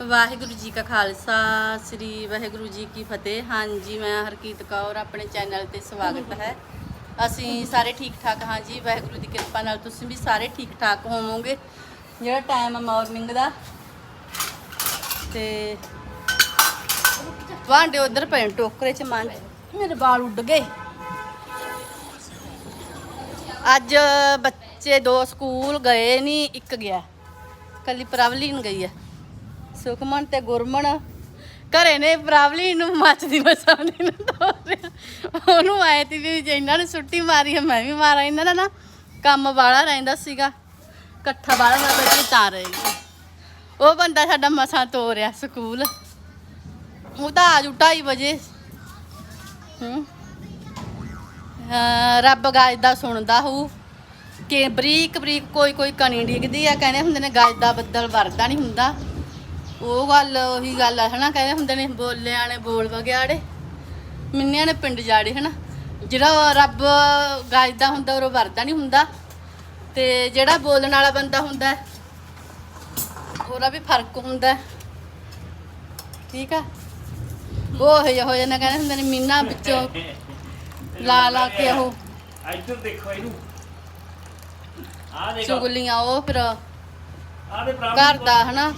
ਵਾਹਿਗੁਰੂ ਜੀ ਕਾ ਖਾਲਸਾ, ਸ੍ਰੀ ਵਾਹਿਗੁਰੂ ਜੀ ਕੀ ਫਤਿਹ। ਹਾਂਜੀ, ਮੈਂ ਹਰਕੀਤ ਕੌਰ, ਆਪਣੇ ਚੈਨਲ ਤੇ ਸਵਾਗਤ ਹੈ। ਅਸੀਂ ਸਾਰੇ ਠੀਕ ਠਾਕ ਹਾਂ ਜੀ ਵਾਹਿਗੁਰੂ ਦੀ ਕਿਰਪਾ ਨਾਲ ਤੁਸੀਂ ਵੀ ਸਾਰੇ ਠੀਕ ਠਾਕ ਹੋਵੋਗੇ। ਜਿਹੜਾ ਟਾਈਮ ਹੈ ਮਾਰਨਿੰਗ ਦਾ, ਤੇ ਵਾਂਡੇ ਉਧਰ ਪਏ ਟੋਕਰੇ ਚ, ਮਾਂ ਮੇਰੇ ਵਾਲ ਉੱਡ ਗਏ। ਅੱਜ ਬੱਚੇ ਦੋ ਸਕੂਲ ਗਏ ਨਹੀਂ ਇੱਕ ਗਿਆ। ਕੱਲੀ ਪ੍ਰਵਲੀਨ ਗਈ ਹੈ ਸੁਖਮਨ ਤੇ ਗੁਰਮਨ ਘਰੇ ਨੇ ਪ੍ਰਵਲੀਨ ਨੂੰ ਮੱਚਦੀ ਮਸਾਣੀ ਨੂੰ ਤੋਰਿਆ। ਉਹਨੂੰ ਆਏ ਤੀ ਵੀ ਜੇ ਇਹਨਾਂ ਨੇ ਛੁੱਟੀ ਮਾਰੀ ਹੈ ਮੈਂ ਵੀ ਮਾਰਾਂ। ਇਹਨਾਂ ਦਾ ਨਾ ਕੰਮ ਵਾਲਾ ਰਹਿੰਦਾ ਸੀਗਾ। ਇਕੱਠਾ ਵਾਲਾ ਹੋਇਆ ਬੱਚੇ ਤਾਂ ਰਹੇਗੀ ਉਹ ਬੰਦਾ ਸਾਡਾ ਮਸਾਂ ਤੋਰਿਆ ਸਕੂਲ। ਉਹ ਤਾਂ ਆਜੂ 2:30 ਵਜੇ। ਹੂੰ। ਅਹ ਰੱਬ ਗਾਜ ਦਾ ਸੁਣਦਾ ਹੂ। ਕਿ ਬਰੀਕ ਬਰੀਕ ਕੋਈ ਕੋਈ ਕਣੀ ਡਿੱਗਦੀ ਆ। ਕਹਿੰਦੇ ਹੁੰਦੇ ਨੇ, ਗਾਜ ਦਾ ਬੱਦਲ ਵਰਦਾ ਨਹੀਂ ਹੁੰਦਾ। ਉਹ ਗੱਲ ਉਹੀ ਗੱਲ ਆ ਹਨਾ? ਕਹਿੰਦੇ ਹੁੰਦੇ ਨੇ ਬੋਲਿਆਂ ਨੇ ਬੋਲ ਵਗਿਆੜੇ। ਮਿੰਨਿਆਂ ਨੇ ਪਿੰਡ ਜਾੜੇ ਹਨਾ? ਜਿਹੜਾ ਰੱਬ ਗਾਜ ਦਾ ਹੁੰਦਾ ਉਹ ਵਰਦਾ ਨਹੀਂ ਹੁੰਦਾ। ਤੇ ਜਿਹੜਾ ਬੋਲਣ ਵਾਲਾ ਬੰਦਾ ਹੁੰਦਾ ਉਹਦਾ ਵੀ ਫ਼ਰਕ ਹੁੰਦਾ। ਠੀਕ ਆ? ਉਹ ਹੋ ਹੋ ਜਾਂਦਾ ਕਹਿੰਦੇ ਹੁੰਦੇ ਨੇ ਮੀਨਾ ਵਿੱਚੋਂ ਲਾ ਲਾ ਕੇ ਉਹ ਇੱਧਰ ਦੇਖੋ ਇਹਨੂੰ। ਆ ਦੇਖ। ਚੁਗਲੀਆਂ ਉਹ ਫਿਰ ਆ ਦੇ ਪ੍ਰਾਪਤ ਘਰ ਦਾ ਹਨਾ?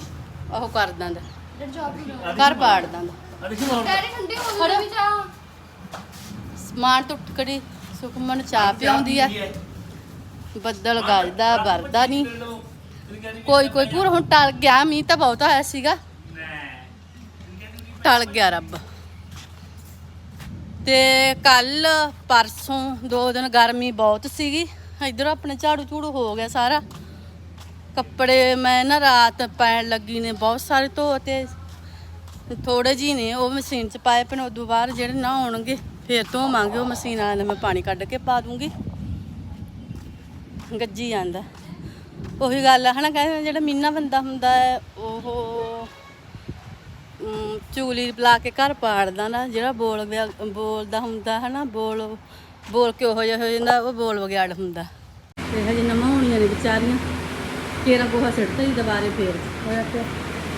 ਉਹ ਕਰ ਦਿੰਦਾ। ਘਰ ਪਾੜ ਦਿੰਦਾ। ਸਮਾਨ ਟੁੱਟ ਕੜੀ ਸੁਖਮਨ ਚਾਹ ਪਿਆਉਂਦੀ ਆ। ਬੱਦਲ ਗਲਦਾ ਵਰਦਾ ਨਹੀਂ ਕੋਈ ਕੋਈ ਪੂਰ ਹੁਣ ਟਲ ਗਿਆ ਮੀਂਹ ਤਾਂ ਬਹੁਤ ਆਇਆ ਸੀਗਾ। ਟਲ ਗਿਆ ਰੱਬ। ਤੇ ਕੱਲ ਪਰਸੋਂ ਦੋ ਦਿਨ ਗਰਮੀ ਬਹੁਤ ਸੀਗੀ। ਇਧਰੋਂ ਆਪਣੇ ਝਾੜੂ ਝੂੜੂ ਹੋ ਗਿਆ ਸਾਰਾ। ਕੱਪੜੇ ਮੈਂ ਨਾ ਰਾਤ ਪੈਣ ਲੱਗੀ ਨੇ ਬਹੁਤ ਸਾਰੇ ਧੋ ਧੋਤੇ ਥੋੜੇ ਜੀ ਨੇ ਉਹ ਮਸ਼ੀਨ 'ਚ ਪਾਏ ਪਨ ਉਦੋਂ ਬਾਅਦ ਜਿਹੜੇ ਨਾ ਆਉਣਗੇ ਫੇਰ ਧੋਵਾਂਗੇ ਉਹ ਮਸ਼ੀਨ ਵਾਲਿਆਂ ਨੂੰ ਮੈਂ ਪਾਣੀ ਕੱਢ ਕੇ ਪਾ ਦੂੰਗੀ। ਗੱਜੀ ਜਾਂਦਾ। ਉਹੀ ਗੱਲ ਆ ਹਨਾ ਕਹਿੰਦੇ ਜਿਹੜਾ ਮੀਨਾ ਬੰਦਾ ਹੁੰਦਾ ਹੈ ਉਹ ਅਮ, ਚੁਗਲੀ ਲਾ ਕੇ ਘਰ ਪਾੜਦਾ ਨਾ ਜਿਹੜਾ ਬੋਲ ਵਿਆ- ਬੋਲਦਾ ਹੁੰਦਾ ਹਨਾ ਬੋਲ ਬੋਲ ਕੇ ਉਹ ਜਿਹਾ ਹੋ ਜਾਂਦਾ ਉਹ ਬੋਲ ਵਗਿਆੜ ਹੁੰਦਾ। ਤੇ ਹਜੇ ਨਮਾਉਣੀਆਂ ਨੇ ਵਿਚਾਰੀਆਂ। ਕੇਰਾ ਗੋਹਾ ਸਿੱਟਦਾ ਹੀ ਦੁਬਾਰੇ ਫੇਰ ਹੋਇਆ ਤੇ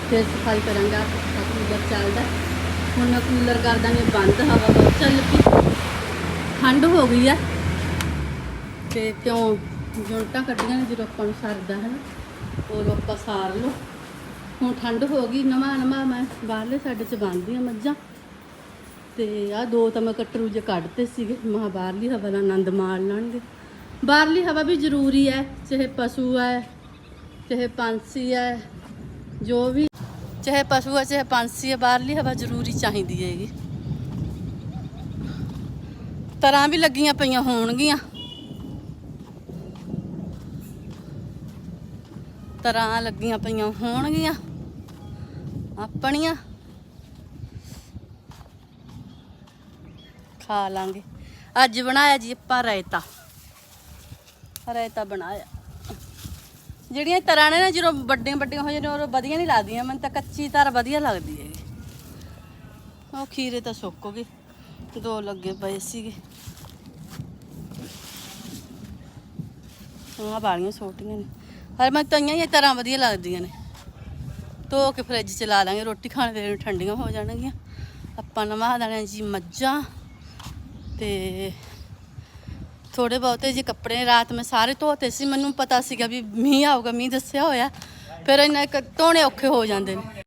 ਫੇਰ ਸਫ਼ਾਈ ਕਰਾਂਗਾ ਤਾਂ ਕੂਲਰ ਚੱਲਦਾ। ਹੁਣ ਮੈਂ ਕੂਲਰ ਕਰ ਦਾਂਗੇ, ਬੰਦ ਹਵਾ ਬਹੁਤ ਚੱਲ ਪਈ। ਠੰਡ ਹੋ ਗਈ ਆ। ਤੇ ਕਿਉਂ ਜੁੰਟਾਂ ਕੱਢੀਆਂ ਨੇ, ਜਦੋਂ ਆਪਾਂ ਨੂੰ ਸਰਦਾ ਹੈ ਨਾ, ਉਹ ਆਪਾਂ ਸਾਰ ਲਓ। ਹੁਣ ਠੰਡ ਹੋ ਗਈ, ਨਵਾਂ ਨਵਾਂ ਮੈਂ ਬਾਹਰਲੇ ਸਾਡੇ ਚ ਬੰਨਦੀਆਂ ਮੱਝਾਂ। ਤੇ ਆ ਦੋ ਤਾਂ ਮੈਂ ਕਟਰੂ ਜੇ ਕੱਢਤੇ ਸੀਗੇ। ਮਹਾ ਬਾਹਰਲੀ ਹਵਾ ਦਾ ਆਨੰਦ ਮਾਣ ਲੈਣਗੇ। ਬਾਹਰਲੀ ਹਵਾ ਵੀ ਜ਼ਰੂਰੀ ਹੈ, ਚਾਹੇ ਪਸ਼ੂ ਹੈ ਚਾਹੇ ਪੰਛੀ ਹੈ, ਜੋ ਵੀ, ਚਾਹੇ ਪਸ਼ੂ ਹੈ, ਚਾਹੇ ਪੰਛੀ ਹੈ, ਬਾਹਰਲੀ ਹਵਾ ਜ਼ਰੂਰੀ ਚਾਹੀਦੀ ਹੈਗੀ। ਤਰ੍ਹਾਂ ਵੀ ਲੱਗੀਆਂ ਪਈਆਂ ਹੋਣਗੀਆਂ। ਤਰ੍ਹਾਂ ਲੱਗੀਆਂ ਪਈਆਂ ਹੋਣਗੀਆਂ, ਆਪਣੀਆਂ। ਖਾ ਲਾਂਗੇ। ਅੱਜ ਬਣਾਇਆ ਜੀ ਆਪਾਂ ਰਾਇਤਾ। ਰਾਇਤਾ ਬਣਾਇਆ। ਜਿਹੜੀਆਂ ਇਹ ਤਰ੍ਹਾਂ ਨੇ ਨਾ, ਜਦੋਂ ਵੱਡੀਆਂ ਵੱਡੀਆਂ ਹੋ ਜਾਂਦੀਆਂ ਉਹ ਵਧੀਆ ਨਹੀਂ ਲੱਗਦੀਆਂ। ਮੈਨੂੰ ਤਾਂ ਕੱਚੀ ਤਰ ਵਧੀਆ ਲੱਗਦੀ ਹੈ ਉਹ ਖੀਰੇ ਤਾਂ ਸੁੱਕ ਗਏ, ਦੋ ਲੱਗੇ ਪਏ ਸੀਗੇ। ਹਾਂ ਬਾਲੀਆਂ ਛੋਟੀਆਂ ਨੇ। ਪਰ ਮੈਂ ਤਈਆਂ ਹੀ ਤਰ੍ਹਾਂ ਵਧੀਆ ਲੱਗਦੀਆਂ ਨੇ। ਧੋ ਕੇ ਫ੍ਰਿਜ ਚ ਲਾ ਲਾਂਗੇ, ਰੋਟੀ ਖਾਣ ਵੇਲੇ ਠੰਡੀਆਂ ਹੋ ਜਾਣਗੀਆਂ। ਆਪਾਂ ਨਵਾ ਦੇਣਾ ਜੀ ਮੱਝਾਂ ਤੇ ਥੋੜੇ ਬਹੁਤੇ ਜੀ ਕੱਪੜੇ ਰਾਤ ਮੈਂ ਸਾਰੇ ਧੋਤੇ ਸੀ, ਮੈਨੂੰ ਪਤਾ ਸੀਗਾ ਵੀ ਮੀਂਹ ਆਊਗਾ, ਮੀਂਹ ਦੱਸਿਆ ਹੋਇਆ। ਫਿਰ ਇਹਨਾਂ ਇੱਕ ਧੋਣੇ ਔਖੇ ਹੋ ਜਾਂਦੇ ਨੇ।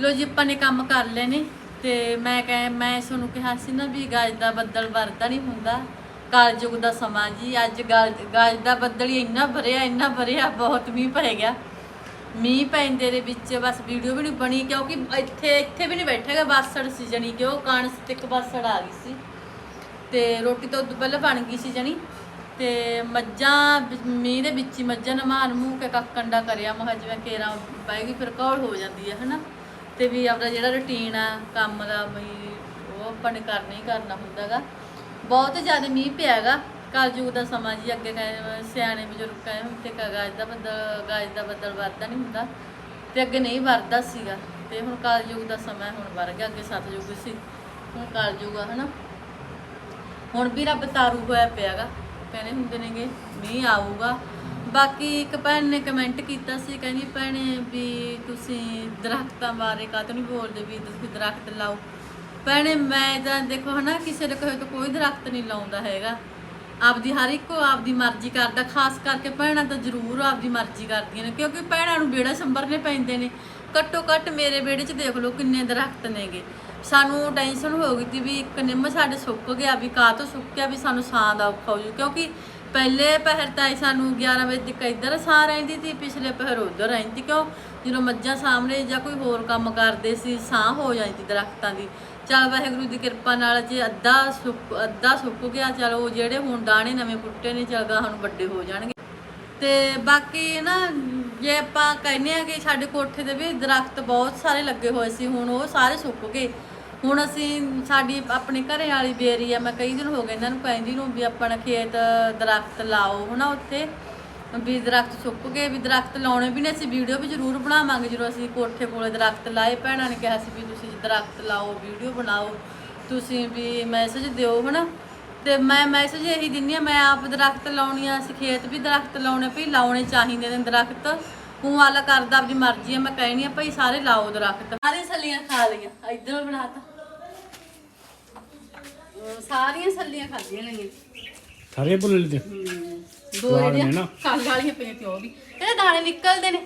ਲੋ ਜੀ, ਆਪਾਂ ਨੇ ਕੰਮ ਕਰ ਲਏ ਨੇ ਤੇ ਮੈਂ ਕਹੇ, ਮੈਂ ਤੁਹਾਨੂੰ ਕਿਹਾ ਸੀ ਨਾ ਵੀ ਗਾਜ ਦਾ ਬੱਦਲ ਵਰਦਾ ਨਹੀਂ ਹੁੰਦਾ। ਕਾਲਯੁਗ ਦਾ ਸਮਾਂ ਜੀ, ਅੱਜ ਗਾਜ ਗਾਜ ਦਾ ਬੱਦਲ ਹੀ ਇੰਨਾ ਭਰਿਆ ਇੰਨਾ ਭਰਿਆ, ਬਹੁਤ ਮੀਂਹ ਪੈ ਗਿਆ। ਮੀਂਹ ਪੈਂਦੇ ਦੇ ਵਿੱਚ ਬਸ ਵੀਡੀਓ ਵੀ ਨਹੀਂ ਬਣੀ, ਕਿਉਂਕਿ ਇੱਥੇ ਇੱਥੇ ਵੀ ਨਹੀਂ ਬੈਠੇਗਾ, ਬਾਸੜ ਸੀ ਜਣੀ ਕਿ ਉਹ ਕਾਣ ਇੱਕ ਬਾਸੜ ਆ ਗਈ ਸੀ। ਤੇ ਰੋਟੀ ਤੋਂ ਉਦੋਂ ਪਹਿਲਾਂ ਬਣ ਗਈ ਸੀ ਜਣੀ। ਤੇ ਮੱਝਾਂ ਵੀ- ਮੀਂਹ ਦੇ ਵਿੱਚ ਹੀ ਮੱਝਾਂ ਨਮਾਨ ਮੂੰਹ ਕੇ ਕੱਕੰਡਾ ਕਰਿਆ ਮਹਾ ਜਿਵੇਂ ਕੇਰਾ ਪਾਏਗੀ ਫਿਰ ਕੌਲ ਹੋ ਜਾਂਦੀ ਹੈ ਹਨਾ। ਤੇ ਵੀ ਆਪਦਾ ਜਿਹੜਾ ਰੁਟੀਨ ਆ, ਕੰਮ ਦਾ ਵੀ ਉਹ ਆਪਾਂ ਨੇ ਕਰਨਾ ਹੀ ਕਰਨਾ ਹੁੰਦਾਗਾ ਬਹੁਤ ਜ਼ਿਆਦਾ ਮੀਂਹ ਪਿਆਗਾ ਕਲਯੁਗ ਦਾ ਸਮਾਂ ਜੀ, ਅੱਗੇ ਕਹੇ, ਸਿਆਣੇ ਬਜ਼ੁਰਗ ਕਹੇ ਹੁਣ ਤੇ ਗਾਜ ਦਾ ਬੱਦਲ, ਗਾਜ ਦਾ ਬੱਦਲ ਵਰਦਾ ਨਹੀਂ ਹੁੰਦਾ। ਤੇ ਅੱਗੇ ਨਹੀਂ ਵਰਦਾ ਸੀਗਾ। ਤੇ ਹੁਣ ਕਲਯੁਗ ਦਾ ਸਮਾਂ ਹੁਣ ਵਰ ਗਿਆ, ਅੱਗੇ ਸਤਯੁਗ ਸੀ, ਹੁਣ ਕਲਯੁਗ ਆ, ਹਨਾ। ਹੁਣ ਵੀ ਰੱਬ ਤਾਰੂ ਹੋਇਆ ਪਿਆਗਾ। ਕਹਿੰਦੇ ਹੁੰਦੇ ਨੇਗੇ, ਮੀਂਹ ਆਊਗਾ। ਬਾਕੀ ਇੱਕ ਭੈਣ ਨੇ ਕਮੈਂਟ ਕੀਤਾ ਸੀ, ਕਹਿੰਦੀ, ਭੈਣੇ ਵੀ ਤੁਸੀਂ ਦਰਖਤਾਂ ਬਾਰੇ ਕਾਹਤੋਂ ਨਹੀਂ ਬੋਲਦੇ ਵੀ ਤੁਸੀਂ ਦਰਖਤ ਲਾਓ? ਭੈਣੇ, ਮੈਂ ਤਾਂ ਦੇਖੋ ਹਨਾ, ਕਿਸੇ ਦੇ ਕਹੇ ਤੋਂ ਕੋਈ ਦਰਖਤ ਨਹੀਂ ਲਾਉਂਦਾ ਹੈਗਾ। ਆਪਦੀ ਹਰ ਇੱਕ ਆਪਦੀ ਮਰਜ਼ੀ ਕਰਦਾ, ਖਾਸ ਕਰਕੇ ਭੈਣਾਂ ਤਾਂ ਜ਼ਰੂਰ ਆਪਦੀ ਮਰਜ਼ੀ ਕਰਦੀਆਂ ਨੇ, ਕਿਉਂਕਿ ਭੈਣਾਂ ਨੂੰ ਬੇੜਾ ਸੰਭਰਨੇ ਪੈਂਦੇ ਨੇ। ਘੱਟੋ ਘੱਟ ਮੇਰੇ ਵਿਹੜੇ 'ਚ ਦੇਖ ਲਓ ਕਿੰਨੇ ਦਰਖਤ ਨੇਗੇ। ਸਾਨੂੰ ਟੈਨਸ਼ਨ ਹੋ ਗਈ ਤੀ ਵੀ ਇੱਕ ਨਿੰਮ ਸਾਡੇ ਸੁੱਕ ਗਿਆ, ਵੀ ਕਾਹ ਤੋਂ ਸੁੱਕ ਗਿਆ, ਵੀ ਸਾਨੂੰ ਸਾਹ ਦਾ ਔਖਾ ਹੋ ਜੂ ਕਿਉਂਕਿ ਪਹਿਲੇ ਪਹਿਰ ਤਾਂ ਹੀ ਸਾਨੂੰ 11 ਵਜੇ ਤੱਕ ਇੱਧਰ ਸਾਹ ਰਹਿੰਦੀ ਸੀ, ਪਿਛਲੇ ਪਹਿਰ ਉੱਧਰ ਰਹਿੰਦੀ। ਕਿਉਂ? ਜਦੋਂ ਮੱਝਾਂ ਸਾਹਮਣੇ ਜਾਂ ਕੋਈ ਹੋਰ ਕੰਮ ਕਰਦੇ ਸੀ, ਸਾਹ ਹੋ ਜਾਂਦੀ ਦਰਖਤਾਂ ਦੀ। ਚਲ ਵਾਹਿਗੁਰੂ ਦੀ ਕਿਰਪਾ ਨਾਲ ਜੇ ਅੱਧਾ ਸੁੱਕ ਅੱਧਾ ਸੁੱਕ ਗਿਆ, ਚਲੋ ਜਿਹੜੇ ਹੁਣ ਦਾਣੇ ਨਵੇਂ ਪੁੱਟੇ ਨੇ ਚਲਗਾ ਹੁਣ ਵੱਡੇ ਹੋ ਜਾਣਗੇ। ਤੇ ਬਾਕੀ ਨਾ, ਜੇ ਆਪਾਂ ਕਹਿੰਦੇ ਆ ਕਿ ਸਾਡੇ ਕੋਠੇ ਦੇ ਵੀ ਦਰਖਤ ਬਹੁਤ ਸਾਰੇ ਲੱਗੇ ਹੋਏ ਸੀ, ਹੁਣ ਉਹ ਸਾਰੇ ਸੁੱਕ ਗਏ। ਹੁਣ ਅਸੀਂ ਸਾਡੀ ਆਪਣੇ ਘਰੇ ਵਾਲੀ ਬੇਰੀ ਆ, ਮੈਂ ਕਈ ਦਿਨ ਹੋ ਗਏ ਇਹਨਾਂ ਨੂੰ ਕਹਿੰਦੀ ਨੂੰ ਵੀ ਆਪਣਾ ਖੇਤ ਦਰਖਤ ਲਾਓ ਹਨਾ ਉੱਥੇ, ਵੀ ਦਰਖਤ ਸੁੱਕ ਗਏ, ਵੀ ਦਰਖਤ ਲਾਉਣੇ ਵੀ ਨੇ ਅਸੀਂ ਵੀਡੀਓ ਵੀ ਜ਼ਰੂਰ ਬਣਾਵਾਂਗੇ, ਜਦੋਂ ਅਸੀਂ ਕੋਠੇ ਕੋਲੇ ਦਰਖਤ ਲਾਏ, ਭੈਣਾਂ ਨੇ ਕਿਹਾ ਸੀ ਵੀ ਤੁਸੀਂ ਦਰਖਤ ਲਾਓ, ਵੀਡੀਓ ਬਣਾਓ, ਤੁਸੀਂ ਵੀ ਮੈਸੇਜ ਦਿਓ ਹਨਾ। ਤੇ ਮੈਂ ਮੈਸੇਜ ਇਹੀ ਦਿੰਨੀ ਆ, ਮੈਂ ਆਪ ਦਰਖਤ ਲਾਉਣੀ ਆ, ਅਸੀਂ ਖੇਤ ਵੀ ਦਰਖਤ ਲਾਉਣੇ, ਭਈ ਲਾਉਣੇ ਚਾਹੀਦੇ ਨੇ ਦਰਖਤ, ਹੂੰ ਵਾਲਾ ਕਰਦਾ ਆਪਦੀ ਮਰਜ਼ੀ ਆ, ਮੈਂ ਕਹਿਣੀ ਆ ਭਈ ਸਾਰੇ ਲਾਓ ਦਰਖਤ ਸਾਰੇ ਸਲੀਆਂ ਖਾ ਲਈਆਂ, ਇੱਧਰ ਬਣਾਤਾ। ਅਹ ਸਾਰੀਆਂ ਸੱਲੀਆਂ ਖਾਧੀਆਂ ਨੇ ਸਾਰੇ ਭੁੱਲ ਲਏ ਦੋ ਸਵਾਦ ਨੇ ਜਿਹੜੀਆਂ ਨਾ। ਕੱਲ ਵਾਲੀਆਂ ਪਈਆਂ ਤੇ ਉਹ ਵੀ। ਇਹਦੇ ਦਾਣੇ ਨਿਕਲਦੇ ਨੇ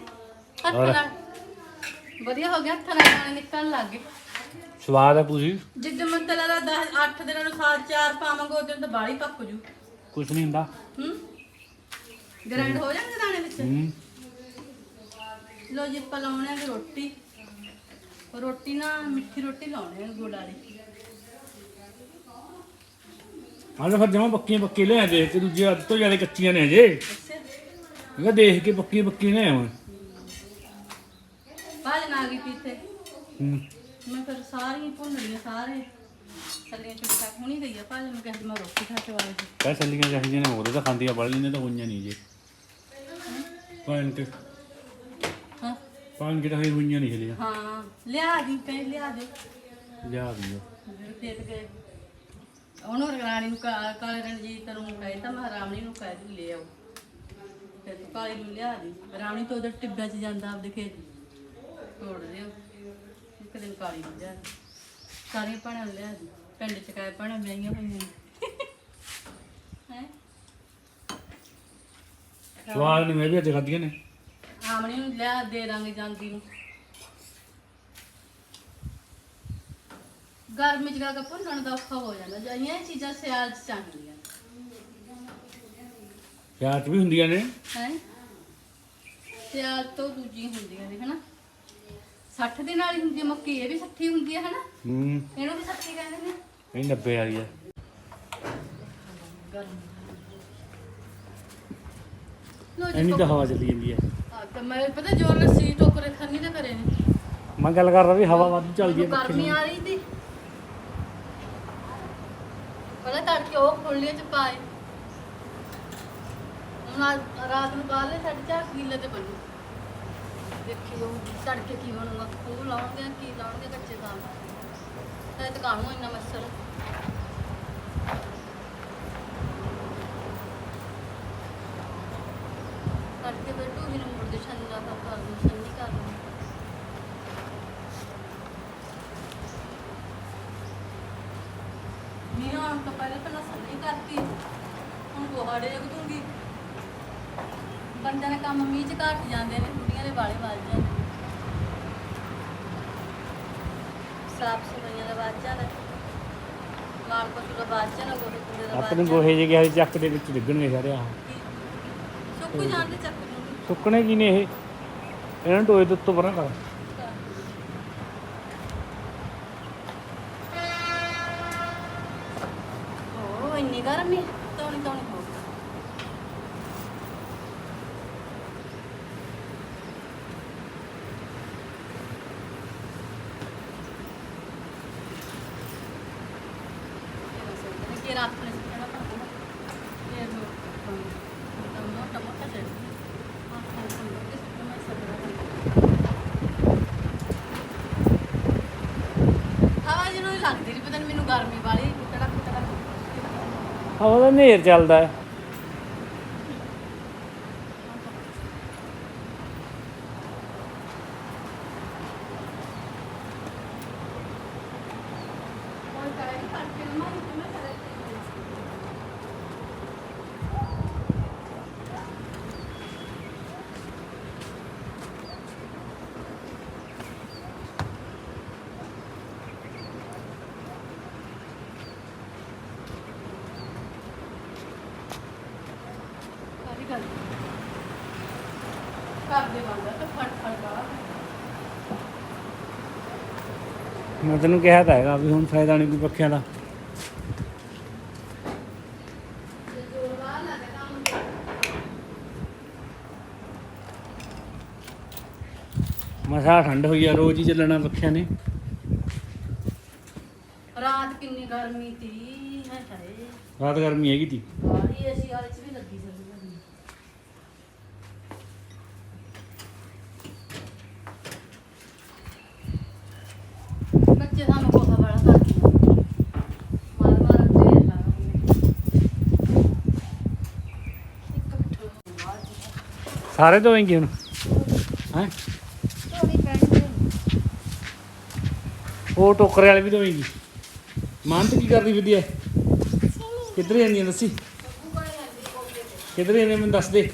ਹੱਥ ਹੋਰ। ਨਾਲ। ਵਧੀਆ ਹੋ ਗਿਆ ਹੱਥਾਂ ਨਾਲ ਦਾਣੇ ਨਿਕਲਣ ਲੱਗ ਗਏ। ਸਵਾਦ ਆ ਪੂਰੀ? ਜਿੱਦ ਮਤਲਬ ਦਾ 10 8 ਦਿਨਾਂ ਨੂੰ ਸਾਲ ਚਾਰ ਪਾਵਾਂਗੇ ਉਦੋਂ ਤਾਂ ਬਾੜੀ ਪੱਕ ਜੂ। ਕੁਝ ਨਹੀਂ ਹੁੰਦਾ। ਹੂੰ? ਗ੍ਰਾਈਂਡ ਹੋ ਜਾਣਗੇ ਦਾਣੇ ਵਿੱਚ? ਹੂੰ। ਲੋ ਜੀ ਆਪਾਂ ਲਾਉਣੇ ਆ ਰੋਟੀ। ਰੋਟੀ ਨਾ ਮਿੱਠੀ ਰੋਟੀ ਲਾਉਣੇ ਆ ਗੁੜ ਵਾਲੀ। ਆਲੇ ਫਿਰ ਜਮਾ ਪੱਕੀਆਂ ਪੱਕੀ ਲੈ ਦੇਖ ਕੇ ਦੂਜੇ ਅੱਧ ਤੋਂ ਜ਼ਿਆਦਾ ਕੱਚੀਆਂ ਨੇ ਅਜੇ ਅੱਛਾ ਮੈਂ ਕਿਹਾ ਦੇਖ ਕੇ ਪੱਕੀ ਪੱਕੀ ਨੇ ਆਵਾਂ। ਬਾਜ ਨਾ ਗਈ ਪੀਤੇ ਹੂੰ। ਮੈਂ ਫਿਰ ਸਾਰੀਆਂ ਭੁੰਨ ਲਈਆਂ ਸਾਰੇ। ਸੱਲੀਆਂ ਚੁੱਕਾ ਹੁਣੀ ਗਈ ਆ ਭਾਜ ਨੂੰ ਕਹਿੰਦੀ ਮੈਂ ਰੋਟੀ ਖਾ ਕੇ ਆਵਾਂ ਜੀ ਕਹਿ ਚਾਹੀਦੀਆਂ ਨੇ ਉਹਦੇ ਤਾਂ ਖਾਂਦੀਆਂ ਬੜ ਲੈਂਦੇ ਤਾਂ ਹੋਈਆਂ ਨਹੀਂ ਜੇ। ਪਾਣ ਕੇ ਹਾਂ। ਪਾਣ ਕੇ ਤਾਂ ਹਜੇ ਹੋਈਆਂ ਨਹੀਂ ਹਲੇ ਹਾਂ ਲਿਆ ਦੀ ਪੈ ਲਿਆ ਦੇ। ਲਿਆ ਦਿਓ। ਜਿਹੜੇ ਖੇਤ ਗਏ। ਉਹਨੂੰ ਰਾਣੀ ਨੂੰ ਕਾ- ਕਾਲੇ ਰਣਜੀਤ ਨੂੰ ਕਹੇ ਤਾਂ ਮੈਂ ਰਾਮਣੀ ਨੂੰ ਕਹਿ ਦੀ ਲੈ ਆਓ। ਫਿਰ ਤੂੰ ਕਾਲੀ ਨੂੰ ਲਿਆ ਦੀ। ਰਾਣੀ ਤੋਂ ਉਧਰ ਟਿੱਬਿਆਂ 'ਚ ਜਾਂਦਾ ਆਪਦੇ ਖੇਤ ਤੋੜ ਲਿਓ ਇੱਕ ਦਿਨ ਕਾਲੀ ਨੂੰ ਲਿਆ ਦੀ। ਸਾਰੀਆਂ ਭੈਣਾਂ ਨੂੰ ਲਿਆ ਦੀ। ਪਿੰਡ 'ਚ ਕਾਇ ਭੈਣਾਂ ਵਿਆਹੀਆਂ ਹੋਈਆਂ ਹੈ? ਸਵਾਦ ਨੇ ਮੈਂ ਵੀ ਅੱਜ ਖਾਧੀਆਂ ਨੇ। ਰਾਮਣੀ ਨੂੰ ਲਿਆ ਦੇ ਦਾਂਗੇ ਜਾਂਦੀ ਨੂੰ। ਗਰਮੀ ਚ ਗਾ ਭੁੰਨਣ ਦਾ ਔਖਾ ਹੋ ਜਾਂਦਾ ਜਿਹੜੀਆਂ ਇਹ ਚੀਜ਼ਾਂ ਸਿਆਲ ਚ ਚਾਹੀਦੀਆਂ ਪਿਆਜ਼ ਵੀ ਹੁੰਦੀਆਂ ਨੇ? ਹੈ? ਸਿਆਲ ਤੋਂ ਦੂਜੀ ਹੁੰਦੀਆਂ ਨੇ ਹਨਾ? 60 ਦਿਨ ਵਾਲੀ ਹੁੰਦੀ ਹੈ ਮੱਕੀ ਇਹ ਵੀ 60 ਹੁੰਦੀ ਹੈ ਹਨਾ? ਹੂੰ। ਇਹਨੂੰ ਵੀ 60 ਕਹਿੰਦੇ ਨੇ। ਇਹ 90 ਵਾਲੀ ਜੀ ਇੰਨੀ ਤਾਂ ਹਵਾ ਚੱਲੀ ਜਾਂਦੀ ਹੈ ਆ ਤਾਂ ਮੈਂ ਪਤਾ ਜੋਰ ਨਾਲ ਸੀ ਟੋਕਰੇ ਖੰਨੀ ਨਾ ਕਰੇ ਨੇ। ਮੈਂ ਗੱਲ ਕਰ ਰਿਹਾ ਵੀ ਹਵਾ ਵੱਧ ਚੱਲਦੀ ਹੈ ਗਰਮੀ ਆ ਰਹੀ ਸੀ ਪਤਾ ਉਹ ਖੋਲੀਆਂ ਚ ਪਾਏ। ਹੁਣ ਆ- ਰਾਤ ਨੂੰ ਬਾਹਰ ਲੈ ਸਾਡੇ ਚਾਹ ਕਿੱਲੇ ਤੇ ਬਣੂ। ਦੇਖੀ ਉਹ ਤੜਕੇ ਕੀ ਬਣੂਗਾ, ਖੂਹ ਲਾਉਣਗੇ, ਕੀ ਲਾਉਣਗੇ ਕੱਚੇ ਤਾਂ ਤੇ ਦੁਕਾਨੋਂ ਇੰਨਾ ਮੱਛਰ ਤੜਕੇ ਬੈਠੂ ਵੀ ਨੂੰ ਮੁੜਦੇ ਛੰਨ ਦਾ ਕੰਮ ਕਰ ਦੂੰ ਛੰਨੀ ਕਰ ਦੂੰ ਮੀਂਹ ਆਉਣ ਤੋਂ ਪਹਿਲਾਂ ਤਾਂ ਲਸਣ ਨਹੀਂ ਕਰਤੀ ਹੁਣ ਗੋਹਾੜੇ ਜਗ ਦੂੰਗੀ ਬੰਦਿਆਂ ਦੇ ਕੰਮ ਮੀਂਹ ਚ ਘੱਟ ਜਾਂਦੇ ਨੇ ਕੁੜੀਆਂ ਦੇ ਵਾਲੇ ਵੱਜ ਜਾਂਦੇ ਨੇ। ਸਾਫ਼ ਸਫਾਈਆਂ ਦਾ ਵੱਜ ਜਾਂਦਾ। ਮਾਲ ਪਸ਼ੂ ਦਾ ਵੱਜ ਜਾਂਦਾ ਗੋਹੇ ਕੁੰਡੇ ਦਾ ਵੱਜ ਆਪਣੇ ਗੋਹੇ ਜਿਹੇ ਚੱਕ ਦੇ ਵਿੱਚ ਡਿੱਗਣਗੇ ਸਾਰੇ ਆਹ। ਸੁੱਕ ਜਾਂਦੇ ਚੱਕ ਸੁੱਕਣੇ ਕੀ ਨੇ ਇਹ? ਇਹਨਾਂ ਟੋਏ ਦੇ ਉੱਤੋਂ ਪਰਾਂ ਕਰ ਓ ਇੰਨੀ ਗਰਮੀ ਤੌਣੀ ਤੌਣੀ ਹੋ ਗਈ। ਕਿ ਰਾਤ ਨੂੰ ਸਿੱਖਣਾ ਪੜਦਾ ਇਹ ਨੂੰ ਮੋਟਾ ਮੋਟਾ ਹਵਾ ਜਿਹਨੂੰ ਲੱਗਦੀ ਨਹੀਂ ਪਤਾ ਨੀ ਮੈਨੂੰ ਗਰਮੀ ਵਾਲੀ ਕਿਹੜਾ ਕਿਹੜਾ ਹਵਾ ਦਾ ਨੇਰ ਚੱਲਦਾ ਹੈ ਸਾਰੀ ਗੱਲ ਕਰਦੇ ਬੰਦਾ ਤਾਂ ਫੜ ਫੜ ਗਾ ਮੈਂ ਤੈਨੂੰ ਕਿਹਾ ਤਾਂ ਹੈਗਾ ਵੀ ਹੁਣ ਫਾਇਦਾ ਨਹੀਂ ਕੋਈ ਪੱਖਿਆਂ ਦਾ। ਮਸਾ ਠੰਡ ਹੋਈ ਆ ਰੋਜ਼ ਹੀ ਚੱਲਣਾ ਪੱਖਿਆਂ ਨੇ। ਰਾਤ ਕਿੰਨੀ ਗਰਮੀ ਤੀ ਹੈ ਹਾਏ ਰਾਤ ਗਰਮੀ ਹੈਗੀ ਤੀ। ਬਾਹਰੀ ਏਸੀ ਵਾਲੇ ਚ ਵੀ ਲੱਗੀ ਸੀ ਗਰਮੀ ਬੱਚੇ ਸਾਨੂੰ ਕੋਹਾ ਬੜਾ ਕਰਦੀ ਮਾਰ ਮਾਰ ਢੇਰ ਲਾਉਂਦੇ ਇੱਕ ਮਿੱਠੂ ਬਾਅਦ ਚ ਸਾਰੇ ਧੋਏਂਗੇ ਹੁਣ ਹੈ? ਥੋੜੀ ਪੈਣੀ ਉਹ ਟੋਕਰੇ ਵਾਲੇ ਵੀ ਧੋਏਂਗੀ ਮਾਨਤ ਕੀ ਕਰਦੀ ਵਧੀਆ ਕਿੱਧਰ ਜਾਂਦੀ ਐ ਦੱਸੀ? ਕਿੱਧਰ ਜਾਂਦੀ ਮੈਨੂੰ ਦੱਸ ਦੇ।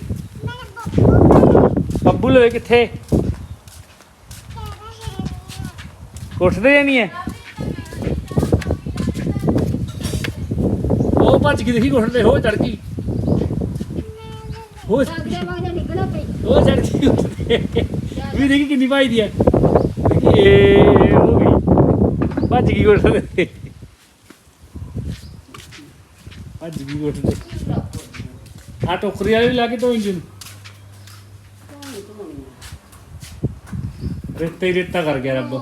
ਬੱਬੂ ਲਵੇ ਕਿੱਥੇ? ਕੋਠੇ ਜਾਨੀ ਹੈ ਉਹ ਭੱਜ ਗਈ ਦੇਖੀ ਕੋਠੇ ਹੋ ਚੜ ਗਈ। ਹੋ ਉਹ ਚੜ ਗਈ ਉੱਤੇ। ਵੀ ਦੇਖੀ ਕਿੰਨੀ ਭਾਈ ਦੀ ਐ ਦੇਖੀ ਇਹ ਹੋ ਗਈ। ਭੱਜ ਗਈ ਕੋਠੇ ਤੇ ਭੱਜ ਗਈ ਕੋਠੇ ਤੇ ਆ ਟੋਕਰੀ ਵਾਲੀ ਲਾ ਕੇ ਧੋਏਂਗੀ ਨੂੰ ਰੇਤੇ ਹੀ ਰੇਤਾ ਕਰ ਗਿਆ ਰੱਬ।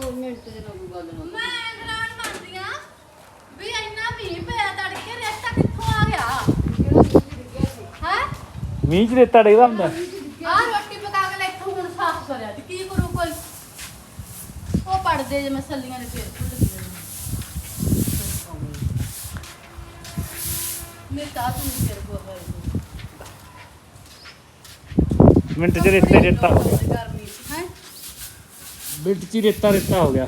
ਮੀਂਹ ਹੈ ਚ ਰੇਤਾ ਡੇਗਦਾ ਹੁੰਦਾ ਆ ਰੋਟੀ ਪਕਾ ਕੇ ਲੈ ਇੱਥੋਂ ਹੁਣ ਸਾਫ਼ ਕਰਿਆ ਤੇ ਕੀ ਕਰੂ ਕੋਈ ਉਹ ਪੜਦੇ ਜੇ ਮਸਲੀਆਂ ਦੇ ਫੇਰ ਭੁੱਲ ਗਈ ਮੇਰੇ ਤਾਂ ਤੂੰ ਫੇਰ ਕੋ ਮਿੰਟ ਚ ਰੇਤੇ ਰੇਤਾ ਹੋ ਗਿਆ। ਮਿੰਟ ਚ ਰੇਤਾ ਰੇਤਾ ਹੋ ਗਿਆ।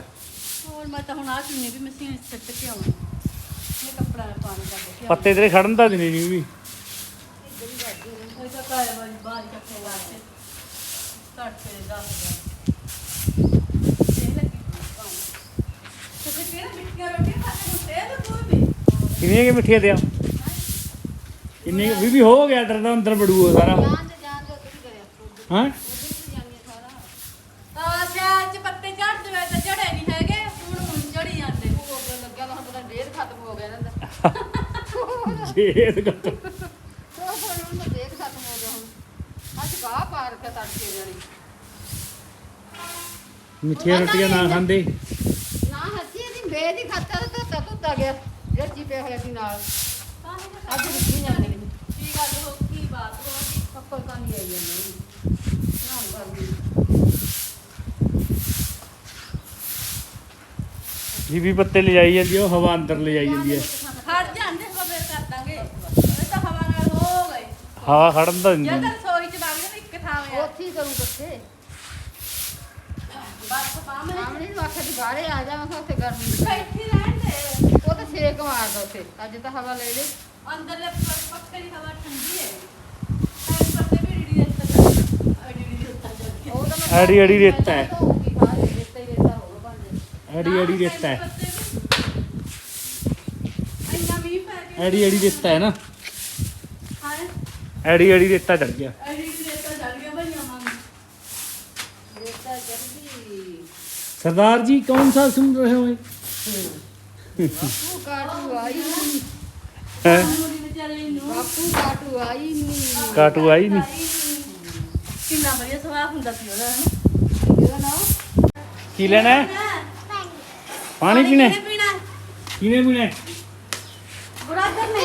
ਹੋਰ ਮੈਂ ਤਾਂ ਹੁਣ ਆ ਚੁੰਨੀ ਵੀ ਮਸ਼ੀਨ ਸਿੱਟ ਕੇ ਆਉਣੀ। ਇਹ ਕੱਪੜਾ ਪਾਣੀ ਕੱਢ ਕੇ ਪੱਤੇ ਤੇਰੇ ਖੜਨ ਤਾਂ ਦਿਨੇ ਨਹੀਂ ਵੀ। ਕੋਈ ਤਾਂ ਕਾਇਆ ਵਾਲੀ ਬਾਹਰ ਚੱਕੇ ਲਾ ਕੇ ਕੱਟ ਕੇ ਦੱਸ ਦੇ ਇਹ ਲੱਗੀ ਕੰਮ ਤੁਸੀਂ ਕਿਹੜਾ ਮਿੱਠੀਆਂ ਰੋਟੀਆਂ ਖਾਦੇ ਹੋ ਤੇ ਕੋਈ ਵੀ ਕਿੰਨੀਆਂ ਕਿ ਮਿੱਠੀਆਂ ਤੇ ਆ ਕਿੰਨੇ ਵੀ ਵੀ ਹੋ ਗਿਆ ਤੇਰਾ ਤਾਂ ਅੰਦਰ ਬੜੂ ਸਾਰਾ। ਜਾਨ ਤੇ ਜਾਨ ਤੇ ਉੱਧਰ ਹੀ ਕਰਿਆ। ਹਾਂ? ਆ ਸਿਆਲ ਚ ਪੱਤੇ ਝੜ ਜਵੇ ਤਾਂ ਝੜੇ ਨਹੀਂ ਹੈਗੇ। ਹੁਣ ਹੁਣ ਝੜੀ ਜਾਂਦੇ। ਉਹ ਲੱਗਿਆ ਤਾਂ ਪਤਾ ਡੇਢ ਖਤਮ ਹੋ ਗਿਆ ਇਹਨਾਂ ਦਾ। ਜੇ ਇਹ ਗੱਲ ਉਹ ਹੁਣ ਹੁਣ ਦੇਖ ਖਤਮ ਹੋ ਗਿਆ ਹੁਣ। ਅੱਜ ਗਾਹ ਪਾਰ ਕੇ ਤੜਕੇ ਜਿਹੜੀ ਮਿੱਠੀਆਂ ਰੋਟੀਆਂ ਨਾ ਖਾਂਦੇ। ਨਾ ਹੱਸੀ ਇਹਦੀ ਬੇਦ ਹੀ ਖਾਤਾ ਤਾਂ ਧੁੱਤਾ ਗਿਆ। ਚੀਪੇ ਹੋਇਆ ਸੀ ਨਾਲ। ਅੱਜ ਰੁਕੀ ਜਾਂਦੇ ਨੇ। ਕੀ ਗੱਲ ਹੋ ਕੀ ਬਾਤ ਹੋ ਗਈ? ਕੱਪਲ ਤਾਂ ਨਹੀਂ ਆਈ ਜਾਂਦੇ। ਨਾ ਕਰਦੀ। ਬੀਬੀ ਪੱਤੇ ਲਿਜਾਈ ਜਾਂਦੀ ਆ, ਉਹ ਹਵਾ ਅੰਦਰ ਲਿਜਾਈ ਜਾਂਦੀ ਹੈ ਖੜ ਜਾਂਦੇ ਹੋ ਫੇਰ ਕਰ ਦਾਂਗੇ। ਇਹ ਤਾਂ ਹਵਾ ਨਾਲ ਹੋ ਗਏ। ਹਵਾ ਖੜਨ ਤਾਂ ਦਿੰਦੀ ਜੇ ਨੀ। ਤਾਂ ਰਸੋਈ ਚ ਵਗ ਜਾਵੇ ਇੱਕ ਥਾਂ ਆ। ਉੱਥੇ ਹੀ ਕਰੂੰ ਕੱਥੇ ਬਸ ਪਾਮੇ ਸਾਹਮਣੇ ਨੂੰ ਆਖਿਆ ਦੀ ਬਾਹਰੇ ਆ ਜਾ ਮੈਂ ਕਿਹਾ ਉੱਥੇ ਗਰਮੀ। ਬੈਠੀ छेक मार दो फिर अज तो हवा ले ले अंदर ले पक्का ही हवा ठंडी है अड़ी अड़ी रेता है अड़ी अड़ी रेता है अड़ी अड़ी रेता है ना अड़ी अड़ी रेता चढ़ गया सरदार जी कौन सा सुन रहे हो ਬਾਪੂ ਕਾਟੂ ਆਈ ਬਾਪੂ ਕਾਟੂ ਕਾਟੂ ਨਹੀਂ ਕਿੰਨਾ ਵਧੀਆ ਸੁਭਾਅ ਹੁੰਦਾ ਸੀ ਉਹਦਾ ਹਨਾ ਇਹਦਾ ਨਾਮ ਕੀ ਲੈਣਾ ਹੈ? ਪਾਣੀ ਪੀਣਾ ਹੈ? ਪੀਣਾ ਕਿਹਨੇ ਪੀਣਾ ਹੈ? ਬਰਾਦਰ ਨੇ।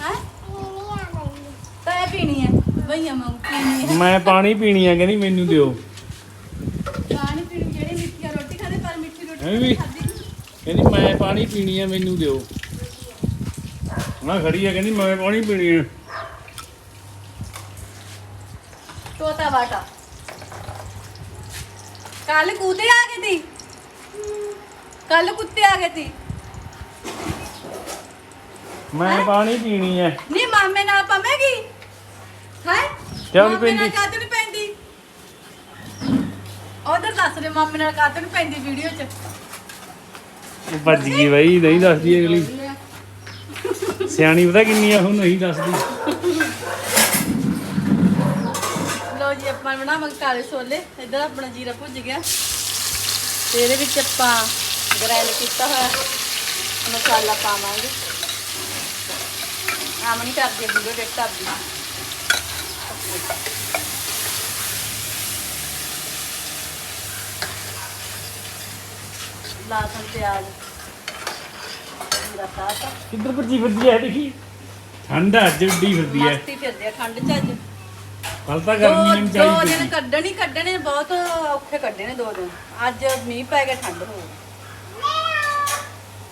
ਹੈ? ਤੈ ਪੀਣੀ ਹੈ ਭਈਆ ਮੰਗ ਪੀਣੀ ਹੈ। ਮੈਂ ਪਾਣੀ ਪੀਣੀ ਆ ਕਹਿੰਦੀ ਮੈਨੂੰ ਦਿਓ ਪਾਣੀ ਪੀਣੀ ਜਿਹੜੀ ਮਿੱਠੀ ਰੋਟੀ ਖਾਦੇ ਪਰ ਮਿੱਠੀ ਰੋਟੀ ਐਵੇਂ ਵੀ? ਕਹਿੰਦੀ ਮੈਂ ਪਾਣੀ ਪੀਣੀ ਆ ਮੈਨੂੰ ਦਿਓ। ਮੈਂ ਖੜੀ ਆ ਕਹਿੰਦੀ ਮੈਂ ਪਾਣੀ ਪੀਣੀ ਆ। ਤੋਤਾ ਬਾਟਾ। ਕੱਲ ਕੂਤੇ ਆ ਗਈ ਤੀ ਕੱਲ ਕੁੱਤੇ ਆ ਗਏ ਸੀ। ਮੈਂ ਪਾਣੀ ਪੀਣੀ ਹੈ ਨਹੀਂ ਮਾਮੇ ਨਾਲ ਪਵੇਗੀ ਹੈ? ਕਿਉਂ ਨਹੀਂ ਪੈਂਦੀ ਉਧਰ ਦੱਸ ਦੇ ਮਾਮੇ ਨਾਲ ਕਾਹਤੋਂ ਨਹੀਂ ਪੈਂਦੀ ਵੀਡੀਓ 'ਚ। ਉਹ ਭੱਜ ਗਈ ਬਈ ਨਹੀਂ ਦੱਸਦੀ ਅਗਲੀ। ਸਿਆਣੀ ਪਤਾ ਕਿੰਨੀ ਆ ਉਹ ਨਹੀਂ ਦੱਸਦੀ। ਲੋ ਜੀ ਆਪਾਂ ਬਣਾਵਾਂਗੇ ਕਾਲੇ ਛੋਲੇ। ਇੱਧਰ ਆਪਣਾ ਜੀਰਾ ਭੁੱਜ ਗਿਆ। ਤੇ ਇਹਦੇ ਵਿੱਚ ਆਪਾਂ ਗ੍ਰਾਈਂਡ ਕੀਤਾ ਹੋਇਆ। ਮਸਾਲਾ ਪਾਵਾਂਗੇ। ਆਮਣੀ ਕਰਦੀ ਵੀਡੀਓ ਦੇਖ ਕਰਦੀ ਲਾਸਨ ਪਿਆਜ਼ ਜੀਰਾ ਪਾਤਾ ਕਿੱਧਰ ਭੱਜੀ ਫਿਰਦੀ ਹੈ ਦੇਖੀ? ਠੰਡ ਆ, ਅੱਜ ਉੱਡੀ ਫਿਰਦੀ ਹੈ ਮਸਤੀ ਫਿਰਦੇ ਆ ਠੰਡ ਚ ਅੱਜ। ਕੱਲ ਤਾਂ ਗਰਮੀ ਨਹੀਂ ਦੋ ਚਾਹੀਦੀ ਦਿਨ ਕੱਢਣ ਹੀ ਕੱਢਣੇ ਬਹੁਤ ਔਖੇ ਕੱਢੇ ਨੇ ਦੋ ਦਿਨ। ਅੱਜ ਮੀਂਹ ਪੈ ਗਿਆ ਠੰਡ ਹੋ ਗਈ।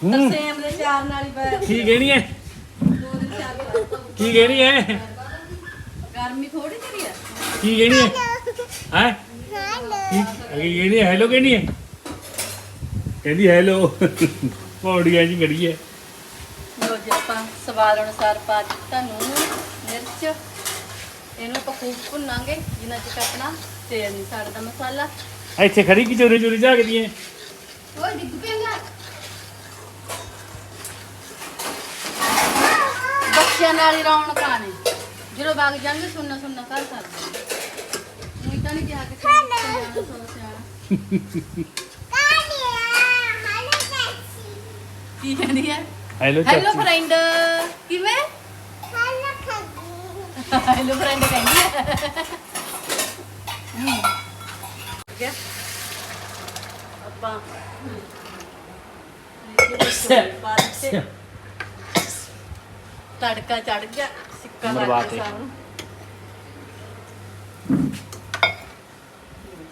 ਹੂੰ। ਸੇਮ ਦੇ ਚਾਰ ਨਾਲ ਹੀ ਪੈ ਕੀ ਕਹਿਣੀ ਹੈ ਦੋ ਦਿਨ ਚਾਰ ਨਾਲ ਕੀ ਕਹਿਣੀ ਹੈ ਗਰਮੀ ਥੋੜੀ ਜਿਹੀ ਆ ਕੀ ਕਹਿਣੀ ਹੈ ਹੈ? ਕੀ ਕੀ ਕਹਿਣੀ ਹੈ ਹੈਲੋ ਕਹਿਣੀ ਹੈ ਕਹਿੰਦੀ ਹੈਲੋ ਪੌੜੀਆਂ ਜੀ ਖੜੀ ਹੈ ਲੋ ਜੀ ਆਪਾਂ ਸਵਾਦ ਅਨੁਸਾਰ ਪਾ ਦਿੱਤਾ ਨੂਨ ਮਿਰਚ। ਇਹਨੂੰ ਆਪਾਂ ਖੂਬ ਭੁੰਨਾਂਗੇ ਜਿੰਨਾ ਚਿਰ ਆਪਣਾ ਤੇਲ ਨਹੀਂ ਸੜਦਾ ਮਸਾਲਾ। ਇੱਥੇ ਖੜੀ ਕਿ ਚੋਰੀ ਚੋਰੀ ਝਾਕਦੀ ਹੈ ਓਏ ਡਿੱਗ ਪੈਂਦਾ ਬੱਚਿਆਂ ਨਾਲ ਹੀ ਰੌਣਕਾਂ ਨੇ ਜਦੋਂ ਵਗ ਜਾਂਗੇ ਸੁਣਨਾ ਸੁਣਨਾ ਕਰ ਸਕਦੇ ਨਹੀਂ ਤਾਂ ਨਹੀਂ ਕਿਹਾ ਕਿ ਸਿਆਣਾ ਸੋ ਸਿਆਣਾ ਕੀ ਕਹਿੰਦੀ ਹੈ? ਹੈਲੋ ਹੈਲੋ ਚਾਚੀ। ਫਰੈਂਡ ਕਿਵੇਂ? ਹੈਲੋ ਫਰੈਂਡ ਕਹਿੰਦੀ ਹੈ। ਹਮ। ਠੀਕ ਹੈ। ਆਪਾਂ ਪਾ ਦਿੱਤੇ। ਤੜਕਾ ਚੜ ਗਿਆ ਸਿੱਕਾ ਮਰਵਾ ਲੱਗ। ਗਿਆ ਸਾਨੂੰ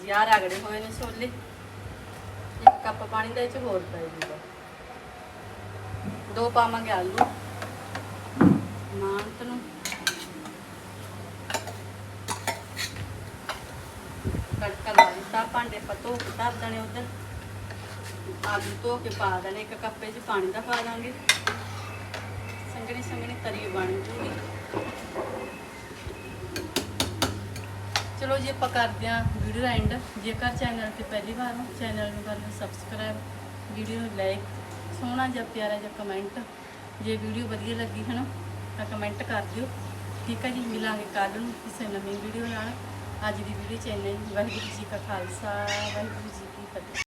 ਯਾਰ ਆਗੜੇ ਹੋਏ ਨੇ ਛੋਲੇ। ਇੱਕ ਕੱਪ ਪਾਣੀ ਦਾ ਇਹ ਚ ਹੋਰ ਪੈ ਜੂਗਾ ਦੋ ਪਾਵਾਂਗੇ ਆਲੂ। ਮਾਂਤ ਨੂੰ ਤੜਕਾ ਲਾ ਦਿੱਤਾ, ਭਾਂਡੇ ਪਤੋ ਧਰ ਦੇਣੇ ਉਧਰ। ਆਲੂ ਧੋ ਕੇ ਪਾ ਦੇਣੇ, ਇੱਕ ਕੱਪੇ 'ਚ ਪਾਣੀ ਦਾ ਪਾ ਦਾਂਗੇ। ਸੰਗਣੀ ਸੰਗਣੀ ਤਰੀ ਬਣ ਜੂਗੀ। ਚਲੋ ਜੀ, ਆਪਾਂ ਕਰਦੇ ਹਾਂ ਵੀਡੀਓ ਦਾ ਐਂਡ ਜੇਕਰ ਚੈਨਲ ਤੇ ਪਹਿਲੀ ਵਾਰ ਹੋ ਚੈਨਲ ਨੂੰ ਕਰ ਲਓ ਸਬਸਕ੍ਰਾਈਬ ਵੀਡੀਓ ਨੂੰ ਲਾਈਕ ਸੋਹਣਾ ਜਿਹਾ, ਪਿਆਰਾ ਜਿਹਾ ਕਮੈਂਟ ਜੇ ਵੀਡੀਓ ਵਧੀਆ ਲੱਗੀ ਹੈ ਨਾ, ਤਾਂ ਕਮੈਂਟ ਕਰ ਦਿਓ। ਠੀਕ ਹੈ ਜੀ, ਮਿਲਾਂਗੇ ਕੱਲ ਨੂੰ ਕਿਸੇ ਨਵੀਂ ਵੀਡੀਓ ਨਾਲ। ਅੱਜ ਦੀ ਵੀਡੀਓ ਚ ਇੰਨਾ ਹੀ। ਵਾਹਿਗੁਰੂ ਜੀ ਕਾ ਖਾਲਸਾ, ਵਾਹਿਗੁਰੂ ਜੀ ਕੀ ਫਤਿਹ।